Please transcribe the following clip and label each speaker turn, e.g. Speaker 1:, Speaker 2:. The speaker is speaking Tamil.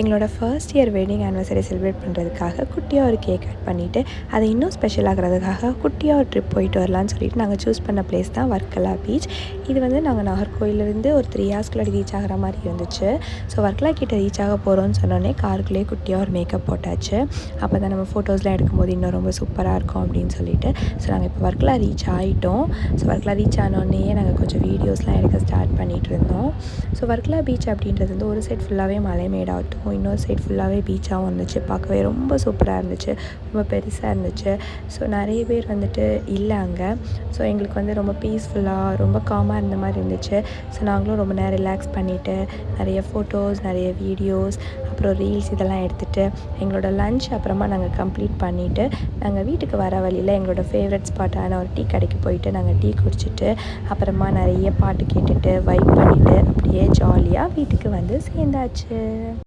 Speaker 1: எங்களோட first year wedding anniversary celebrate பண்ணுறதுக்காக குட்டியாக ஒரு கேக் கட் பண்ணிவிட்டு அதை இன்னும் ஸ்பெஷல் ஆகிறதுக்காக குட்டியாக ஒரு ட்ரிப் போயிட்டு வரலான்னு சொல்லிட்டு நாங்கள் சூஸ் பண்ண பிளேஸ் தான் வர்க்கலா பீச் இது வந்து நாங்கள் நாகர்கோயிலேருந்து ஒரு த்ரீ ஹவர்ஸ்க்குள்ளே ரீச் ஆகிற மாதிரி இருந்துச்சு. ஸோ வர்க்கலா கிட்டே ரீச் ஆக போகிறோன்னு சொன்னோடனே காருக்குள்ளேயே குட்டியாக ஒரு மேக்கப் போட்டாச்சு. அப்போ தான் நம்ம ஃபோட்டோஸ்லாம் எடுக்கும்போது இன்னும் ரொம்ப சூப்பராக இருக்கும் அப்படின்னு சொல்லிட்டு ஸோ நாங்கள் இப்போ வர்க்கலா ரீச் ஆகிட்டோம் ஸோ வர்க்கலா ரீச் ஆனோடனே நாங்கள் கொஞ்சம் வீடியோஸ்லாம் எடுக்க ஸ்டார்ட் பண்ணிகிட்டு இருந்தோம். ஸோ வர்க்கலா பீச் அப்படின்றது வந்து ஒரு சைட் ஃபுல்லாகவே மலை மேடாகட்டும் இன்னொரு சைட் ஃபுல்லாகவே பீச்சாகவும் இருந்துச்சு. பார்க்கவே ரொம்ப சூப்பராக இருந்துச்சு. ரொம்ப பெருசாக இருந்துச்சு. ஸோ நிறைய பேர் வந்துட்டு இல்லை அங்கே. ஸோ எங்களுக்கு வந்து ரொம்ப பீஸ்ஃபுல்லாக ரொம்ப காமாக இருந்த மாதிரி இருந்துச்சு. ஸோ நாங்களும் ரொம்ப நேரம் ரிலாக்ஸ் பண்ணிவிட்டு நிறைய ஃபோட்டோஸ் நிறைய வீடியோஸ் அப்புறம் ரீல்ஸ் இதெல்லாம் எடுத்துகிட்டு எங்களோட லஞ்ச் அப்புறமா நாங்கள் கம்ப்ளீட் பண்ணிவிட்டு நாங்கள் வீட்டுக்கு வர வழியில் எங்களோட ஃபேவரட் ஸ்பாட்டான ஒரு டீ கடைக்கு போயிட்டு நாங்கள் டீ குடிச்சிட்டு அப்புறமா நிறைய பாட்டு கேட்டுட்டு வைப் பண்ணிவிட்டு அப்படியே ஜாலியாக வீட்டுக்கு வந்து சேர்ந்தாச்சு.